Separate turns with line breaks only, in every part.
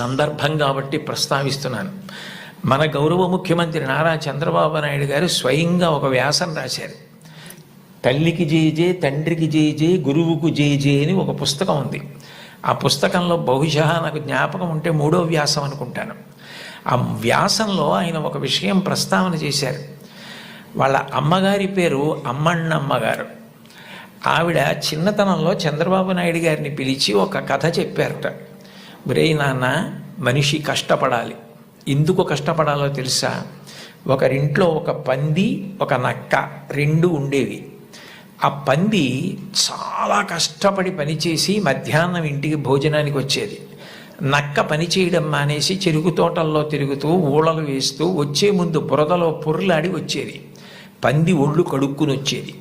సందర్భం కాబట్టి ప్రస్తావిస్తున్నాను. మన గౌరవ ముఖ్యమంత్రి నారా చంద్రబాబు నాయుడు గారు స్వయంగా ఒక వ్యాసం రాశారు. తల్లికి జేజే తండ్రికి జేజే గురువుకు జేజే అని ఒక పుస్తకం ఉంది. ఆ పుస్తకంలో బహుశా నాకు జ్ఞాపకం ఉంటే మూడో వ్యాసం అనుకుంటాను. ఆ వ్యాసంలో ఆయన ఒక విషయం ప్రస్తావన చేశారు. వాళ్ళ అమ్మగారి పేరు అమ్మన్నమ్మగారు ఆవిడ చిన్నతనంలో చంద్రబాబు నాయుడు గారిని పిలిచి ఒక కథ చెప్పారట. బ్రే నాన్న మనిషి కష్టపడాలి. ఎందుకు కష్టపడాలో తెలుసా? ఒకరింట్లో ఒక పంది ఒక నక్క రెండు ఉండేవి. ఆ పంది చాలా కష్టపడి పనిచేసి మధ్యాహ్నం ఇంటికి భోజనానికి వచ్చేది. నక్క పని చేయడం మానేసి చెరుకు తోటల్లో తిరుగుతూ ఊళలు వేస్తూ వచ్చే ముందు బురదలో పొర్లాడి వచ్చేది. పంది ఒళ్ళు కడుక్కుని వచ్చేది.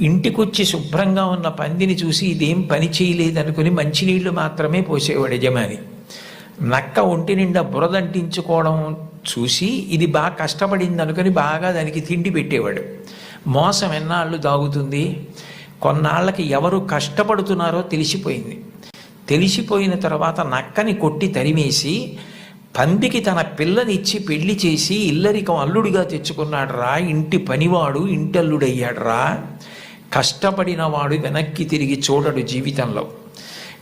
ఇంటికొచ్చి శుభ్రంగా ఉన్న పందిని చూసి ఇదేం పని చేయలేదనుకుని మంచినీళ్ళు మాత్రమే పోసేవాడు యజమాని. నక్క ఒంటి నిండా బురదంటించుకోవడం చూసి ఇది బాగా కష్టపడింది అనుకుని బాగా దానికి తిండి పెట్టేవాడు. మోసం ఎన్నాళ్ళు దాగుతుంది? కొన్నాళ్ళకి ఎవరు కష్టపడుతున్నారో తెలిసిపోయింది. తెలిసిపోయిన తర్వాత నక్కని కొట్టి తరిమేసి పందికి తన పిల్లనిచ్చి పెళ్ళి చేసి ఇల్లరికం అల్లుడిగా తెచ్చుకున్నాడు రా ఇంటి పనివాడు ఇంటల్లుడయ్యాడు రా కష్టపడిన వాడు వెనక్కి తిరిగి చూడడు జీవితంలో.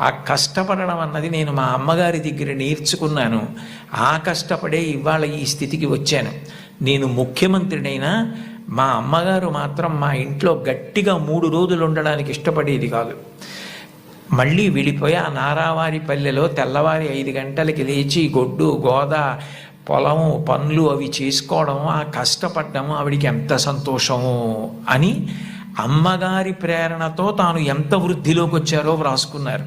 ఆ కష్టపడడం అన్నది నేను మా అమ్మగారి దగ్గర నేర్చుకున్నాను. ఆ కష్టపడే ఇవాళ ఈ స్థితికి వచ్చాను. నేను ముఖ్యమంత్రినైనా మా అమ్మగారు మాత్రం మా ఇంట్లో గట్టిగా మూడు రోజులు ఉండడానికి ఇష్టపడేది కాదు. మళ్ళీ వెళ్ళిపోయి ఆ నారావారి పల్లెలో తెల్లవారి ఐదు గంటలకి లేచి గొడ్డు గోద పొలం పనులు అవి చేసుకోవడం ఆ కష్టపడ్డము ఆవిడికి ఎంత సంతోషము అని అమ్మగారి ప్రేరణతో తాను ఎంత వృద్ధిలోకి వచ్చారో వ్రాసుకున్నారు.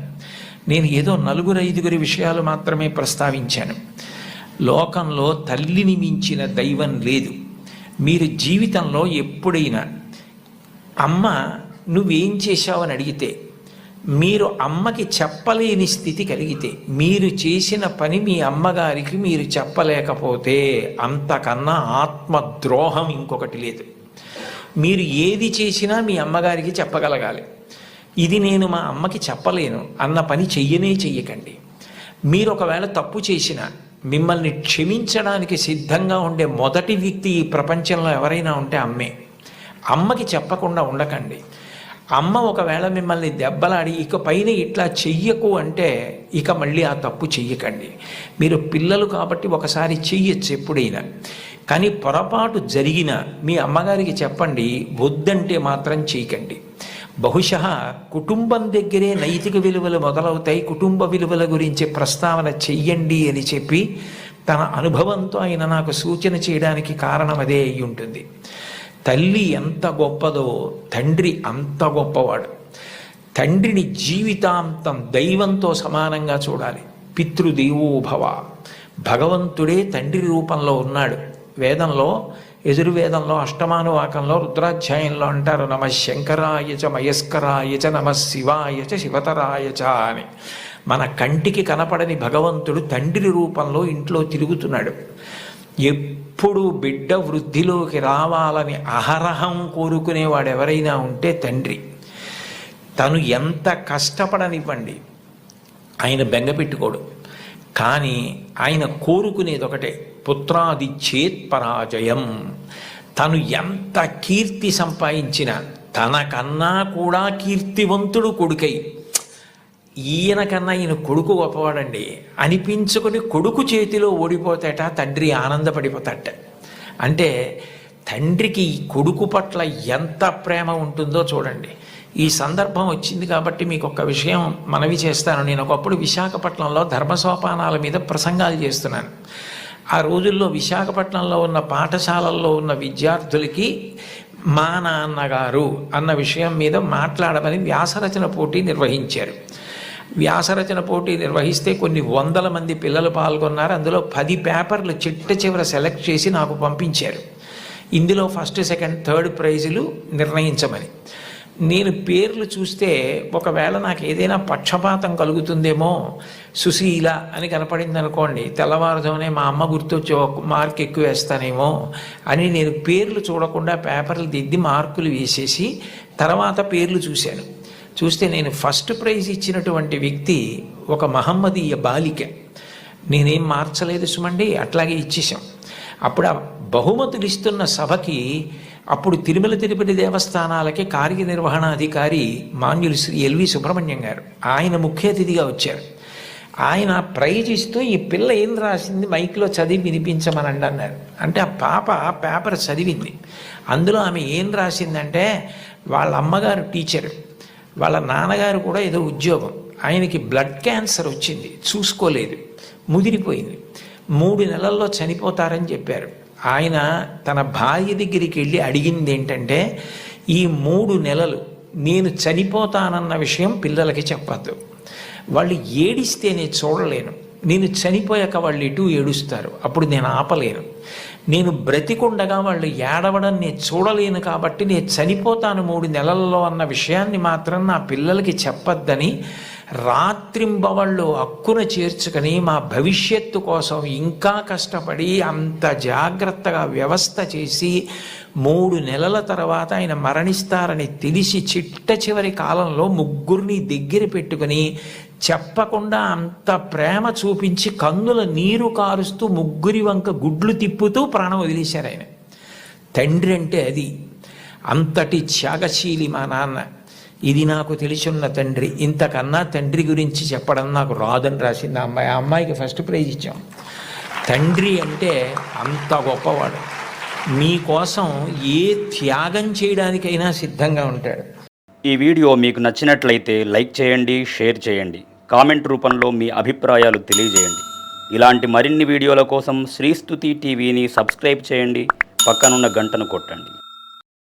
నేను ఏదో నలుగురు ఐదుగురి విషయాలు మాత్రమే ప్రస్తావించాను. లోకంలో తల్లిని మించిన దైవం లేదు. మీరు జీవితంలో ఎప్పుడైనా అమ్మ నువ్వేం చేశావని అడిగితే మీరు అమ్మకి చెప్పలేని స్థితి కలిగితే మీరు చేసిన పని మీ అమ్మగారికి మీరు చెప్పలేకపోతే అంతకన్నా ఆత్మద్రోహం ఇంకొకటి లేదు. మీరు ఏది చేసినా మీ అమ్మగారికి చెప్పగలగాలి. ఇది నేను మా అమ్మకి చెప్పలేను. అన్న పని చెయ్యనే చెయ్యకండి. మీరు ఒకవేళ తప్పు చేసిన మిమ్మల్ని క్షమించడానికి సిద్ధంగా ఉండే మొదటి వ్యక్తి ఈ ప్రపంచంలో ఎవరైనా ఉంటే అమ్మే. అమ్మకి చెప్పకుండా ఉండకండి. అమ్మ ఒకవేళ మిమ్మల్ని దెబ్బలాడి ఇక పైన ఇట్లా చెయ్యకు అంటే ఇక మళ్ళీ ఆ తప్పు చెయ్యకండి. మీరు పిల్లలు కాబట్టి ఒకసారి చెయ్యొచ్చు ఎప్పుడైనా. కానీ పొరపాటు జరిగిన మీ అమ్మగారికి చెప్పండి వద్దంటే మాత్రం చేయకండి బహుశా కుటుంబం దగ్గరే నైతిక విలువలు మొదలవుతాయి కుటుంబ విలువల గురించి ప్రస్తావన చెయ్యండి అని చెప్పి తన అనుభవంతో ఆయన నాకు సూచన చేయడానికి కారణం అదే అయి ఉంటుంది. తల్లి ఎంత గొప్పదో తండ్రి అంత గొప్పవాడు. తండ్రిని జీవితాంతం దైవంతో సమానంగా చూడాలి. పితృదేవోభవ. భగవంతుడే తండ్రి రూపంలో ఉన్నాడు. వేదంలో ఎదుర్వేదంలో అష్టమానువాకంలో రుద్రాధ్యాయంలో అంటారు నమ శంకరాయ చ మయస్కరాయ చ నమ శివాయ చ శివతరాయ చ అని. మన కంటికి కనపడని భగవంతుడు తండ్రి రూపంలో ఇంట్లో తిరుగుతున్నాడు. ఎప్పుడు బిడ్డ వృద్ధిలోకి రావాలని అహరహం కోరుకునేవాడు ఎవరైనా ఉంటే తండ్రి. తను ఎంత కష్టపడనివ్వండి ఆయన బెంగపెట్టుకోడు కానీ ఆయన కోరుకునేది ఒకటే పుత్రాది చేత్ పరాజయం. తను ఎంత కీర్తి సంపాదించినా తనకన్నా కూడా కీర్తివంతుడు కొడుకై ఈయన కన్నా ఈయన కొడుకు గొప్పవాడండి. అనిపించుకుని కొడుకు చేతిలో ఓడిపోతాట తండ్రి ఆనందపడిపోతాట. అంటే తండ్రికి కొడుకు పట్ల ఎంత ప్రేమ ఉంటుందో చూడండి. ఈ సందర్భం వచ్చింది కాబట్టి మీకు ఒక విషయం మనవి చేస్తాను. నేను ఒకప్పుడు విశాఖపట్నంలో ధర్మసోపానాల మీద ప్రసంగాలు చేస్తున్నాను. ఆ రోజుల్లో విశాఖపట్నంలో ఉన్న పాఠశాలల్లో ఉన్న విద్యార్థులకి మా నాన్నగారు అన్న విషయం మీద మాట్లాడమని వ్యాసరచన పోటీ నిర్వహించారు. వ్యాసరచన పోటీ నిర్వహిస్తే కొన్ని వందల మంది పిల్లలు పాల్గొన్నారు. అందులో పది పేపర్లు చిట్ట చివర సెలెక్ట్ చేసి నాకు పంపించారు. ఇందులో ఫస్ట్ సెకండ్ థర్డ్ ప్రైజులు నిర్ణయించమని. నేను పేర్లు చూస్తే ఒకవేళ నాకు ఏదైనా పక్షపాతం కలుగుతుందేమో సుశీల అని కనపడింది అనుకోండి తెల్లవారుజామునే మా అమ్మ గుర్తొచ్చి ఒక మార్క్ ఎక్కువ వేస్తానేమో అని నేను పేర్లు చూడకుండా పేపర్లు దిద్ది మార్కులు వేసేసి తర్వాత పేర్లు చూశాను. చూస్తే నేను ఫస్ట్ ప్రైజ్ ఇచ్చినటువంటి వ్యక్తి ఒక మహమ్మదీయ బాలిక. నేనేం మార్చలేదు సుమండి అట్లాగే ఇచ్చేసాం అప్పుడు ఆ బహుమతులు ఇస్తున్న సభకి అప్పుడు తిరుమల తిరుపతి దేవస్థానాలకి కార్యనిర్వహణాధికారి మాన్యులు శ్రీ ఎల్వి సుబ్రహ్మణ్యం గారు. ఆయన ముఖ్య అతిథిగా వచ్చారు. ఆయన ప్రైజ్ ఇస్తూ ఈ పిల్ల ఏం రాసింది మైక్లో చదివి వినిపించమనండి అన్నారు. అంటే ఆ పాప పేపర్ చదివింది. అందులో ఆమె ఏం రాసిందంటే వాళ్ళ అమ్మగారు టీచరు. వాళ్ళ నాన్నగారు కూడా ఏదో ఉద్యోగం. ఆయనకి బ్లడ్ క్యాన్సర్ వచ్చింది. చూసుకోలేదు. ముదిరిపోయింది. మూడు నెలల్లో చనిపోతారని చెప్పారు. ఆయన తన భార్య దగ్గరికి వెళ్ళి అడిగింది ఏంటంటే ఈ మూడు నెలలు నేను చనిపోతానన్న విషయం పిల్లలకి చెప్పద్దు. వాళ్ళు ఏడిస్తే నేను చూడలేను. నేను చనిపోయాక వాళ్ళు ఎటు ఏడుస్తారు. అప్పుడు నేను ఆపలేను. నేను బ్రతికుండగా వాళ్ళు ఏడవడం నేను చూడలేను కాబట్టి నేను చనిపోతాను మూడు నెలల్లో అన్న విషయాన్ని మాత్రం నా పిల్లలకి చెప్పొద్దని రాత్రింబవళ్ళు అక్కున చేర్చుకొని మా భవిష్యత్తు కోసం ఇంకా కష్టపడి అంత జాగ్రత్తగా వ్యవస్థ చేసి మూడు నెలల తర్వాత ఆయన మరణిస్తారని తెలిసి చిట్ట చివరి కాలంలో ముగ్గురిని దగ్గర పెట్టుకుని చెప్పకుండా అంత ప్రేమ చూపించి కన్నుల నీరు కారుస్తూ ముగ్గురి వంక గుడ్లు తిప్పుతూ ప్రాణం వదిలేశారు ఆయన. తండ్రి అంటే అది. అంతటి త్యాగశీలి మా నాన్న. ఇది నాకు తెలిసున్న తండ్రి. ఇంతకన్నా తండ్రి గురించి చెప్పడం నాకు రాదని రాసింది ఆ అమ్మాయి. ఆ అమ్మాయికి ఫస్ట్ ప్రైజ్ ఇచ్చాం. తండ్రి అంటే అంత గొప్పవాడు. మీకోసం ఏ త్యాగం చేయడానికైనా సిద్ధంగా ఉంటాడు.
ఈ వీడియో మీకు నచ్చినట్లయితే లైక్ చేయండి షేర్ చేయండి. కామెంట్ రూపంలో మీ అభిప్రాయాలు తెలియజేయండి. ఇలాంటి మరిన్ని వీడియోల కోసం శ్రీస్తుతి టీవీని సబ్స్క్రైబ్ చేయండి. పక్కనున్న గంటను కొట్టండి.